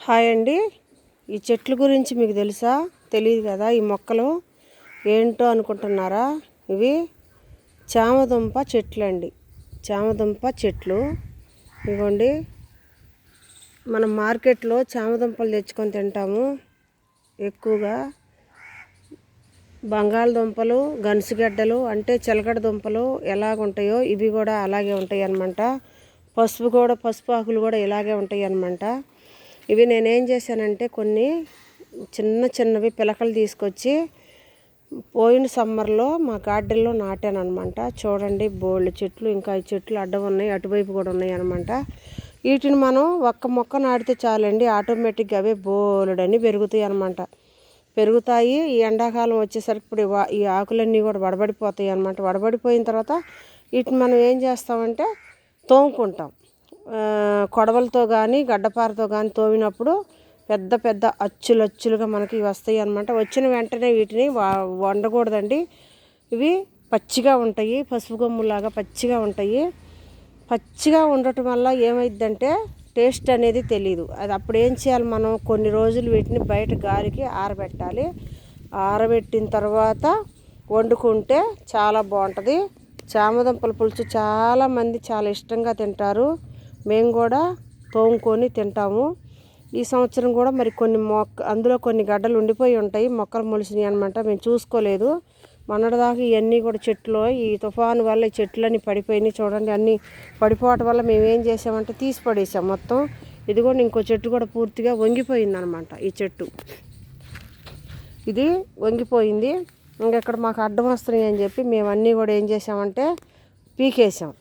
Hi అండి. ఈ చెట్ల గురించి మీకు తెలుసా? తెలియదు కదా ఈ మొక్కలు? ఏంటో అనుకుంటున్నారా? ఇవి చామదుంప చెట్లు అండి చామదుంప చెట్లు. ఇవ్వండి. మనం మార్కెట్లో చామదుంపలు తెచ్చుకొని తింటాము. ఎక్కువగా బంగాళదుంపలు గనుసుగడ్డలు అంటే చిలకడ దుంపలు ఎలాగుంటాయో ఇవి కూడా అలాగే ఉంటాయి అన్నమాట పసుపు కూడా పసుపు ఆకులు కూడా ఇలాగే ఉంటాయి అన్నమాట ఇవి నేనేం చేశానంటే కొన్ని చిన్న చిన్నవి పిలకలు తీసుకొచ్చి పోయిన సమ్మర్లో మా గార్డెన్లో నాటాను అనమాట చూడండి బోల్డ్ చెట్లు ఇంకా ఈ చెట్లు అడ్డం ఉన్నాయి అటువైపు కూడా ఉన్నాయి అనమాట వీటిని మనం ఒక్క మొక్క నాటితే చాలండి ఆటోమేటిక్గా అవే బోలుడని పెరుగుతాయి అనమాట పెరుగుతాయి ఈ ఎండాకాలం వచ్చేసరికి ఇప్పుడు ఈ ఆకులన్నీ కూడా వడబడిపోతాయి అనమాట వడబడిపోయిన తర్వాత వీటిని మనం ఏం చేస్తామంటే తోముకుంటాం. కొడవలతో కానీ గడ్డపారతో కానీ తోమినప్పుడు పెద్ద పెద్ద అచ్చులు అచ్చులుగా మనకి వస్తాయి అనమాట వచ్చిన వెంటనే వీటిని వండకూడదండి. ఇవి పచ్చిగా ఉంటాయి పసుపు గమ్ములాగా పచ్చిగా ఉంటాయి. పచ్చిగా ఉండటం వల్ల ఏమైందంటే టేస్ట్ అనేది తెలియదు అది అప్పుడు ఏం చేయాలి మనం? కొన్ని రోజులు వీటిని బయట గాలికి ఆరబెట్టాలి. ఆరబెట్టిన తర్వాత వండుకుంటే చాలా బాగుంటుంది. చామదుంపల పులుసు చాలామంది చాలా ఇష్టంగా తింటారు. మేము కూడా తోముకొని తింటాము. ఈ సంవత్సరం కూడా మరి కొన్ని మొక్క అందులో కొన్ని గడ్డలు ఉండిపోయి ఉంటాయి. మొక్కలు మొలిసినాయి అనమాట మేము చూసుకోలేదు. మొన్నటిదాకా ఇవన్నీ కూడా చెట్లు ఈ తుఫాను వల్ల ఈ చెట్లన్నీ పడిపోయినాయి చూడండి. అన్నీ పడిపోవటం వల్ల మేము ఏం చేసామంటే తీసి పడేసాం మొత్తం. ఇది కూడా ఇంకో చెట్టు కూడా పూర్తిగా వంగిపోయింది అనమాట ఈ చెట్టు. ఇది వంగిపోయింది. ఇంకెక్కడ మాకు అడ్డం వస్తున్నాయి అని చెప్పి మేము అన్నీ కూడా ఏం చేసామంటే పీకేసాం.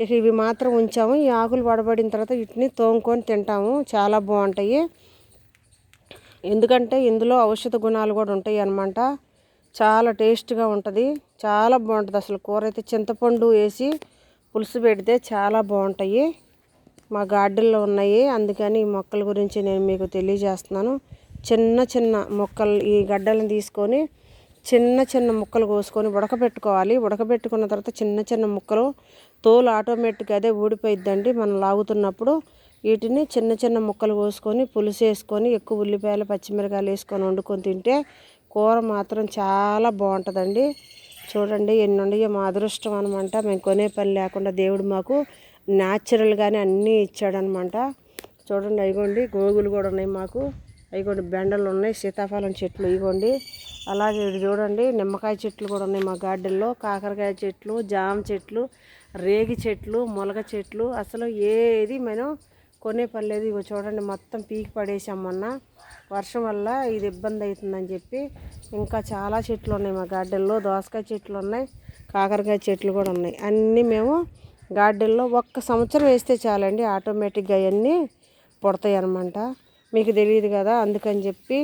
ఇక ఇవి మాత్రం ఉంచాము. ఈ ఆకులు పడబడిన తర్వాత వీటిని తోముకొని తింటాము. చాలా బాగుంటాయి. ఎందుకంటే ఇందులో ఔషధ గుణాలు కూడా ఉంటాయి అన్నమాట. చాలా టేస్ట్గా ఉంటుంది. చాలా బాగుంటుంది అసలు కూర. అయితే చింతపండు వేసి పులుసు పెడితే చాలా బాగుంటాయి. మా గార్డెన్లో ఉన్నాయి. అందుకని ఈ మొక్కల గురించి నేను మీకు తెలియజేస్తున్నాను. చిన్న చిన్న మొక్కలు ఈ గడ్డలను తీసుకొని చిన్న చిన్న ముక్కలు కోసుకొని ఉడకబెట్టుకోవాలి. ఉడకబెట్టుకున్న తర్వాత చిన్న చిన్న ముక్కలు తోలు ఆటోమేటిక్గా అదే ఊడిపోయిద్దండి. మనం లాగుతున్నప్పుడు వీటిని చిన్న చిన్న ముక్కలు కోసుకొని పులుసు వేసుకొని ఎక్కువ ఉల్లిపాయలు పచ్చిమిరకాయలు వేసుకొని వండుకొని తింటే కూర మాత్రం చాలా బాగుంటుందండి. చూడండి ఎన్ని మా అదృష్టం అనమాట మేము కొనే పని లేకుండా దేవుడు మాకు న్యాచురల్గానే అన్నీ ఇచ్చాడనమాట చూడండి అయిగోండి గోగులు కూడా ఉన్నాయి మాకు. అయిగోండి బెండలు ఉన్నాయి సీతాఫలం చెట్లు ఇగోండి అలాగే ఇది చూడండి నిమ్మకాయ చెట్లు కూడా ఉన్నాయి మా గార్డెన్లో. కాకరకాయ చెట్లు జామ చెట్లు రేగి చెట్లు మొలక చెట్లు. అసలు ఏది మనం కొనే పర్లేదు ఇవి ఇగో చూడండి మొత్తం పీకి పడేసాం మొన్న. వర్షం వల్ల ఇది ఇబ్బంది అవుతుందని చెప్పి ఇంకా చాలా చెట్లు ఉన్నాయి మా గార్డెన్లో. దోసకాయ చెట్లు ఉన్నాయి కాకరకాయ చెట్లు కూడా ఉన్నాయి. అన్నీ మేము గార్డెన్లో ఒక్క సంవత్సరం వేస్తే చాలండి. ఆటోమేటిక్గా అవన్నీ పుడతాయి అనమాట మీకు తెలియదు కదా అందుకని చెప్పి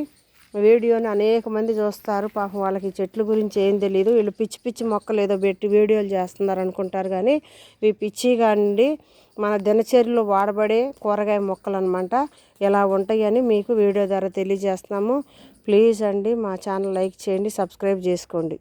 వీడియోని అనేక మంది చూస్తారు. పాపం వాళ్ళకి చెట్ల గురించి ఏం తెలియదు వీళ్ళు పిచ్చి పిచ్చి మొక్కలు ఏదో పెట్టి వీడియోలు చేస్తున్నారు అనుకుంటారు కానీ ఇవి పిచ్చి కానివ్వండి మన దినచర్యలో వాడబడే కూరగాయ మొక్కలు అనమాట ఎలా ఉంటాయని మీకు వీడియో ద్వారా తెలియజేస్తున్నాము. ప్లీజ్ అండి మా ఛానల్ లైక్ చేయండి సబ్స్క్రైబ్ చేసుకోండి.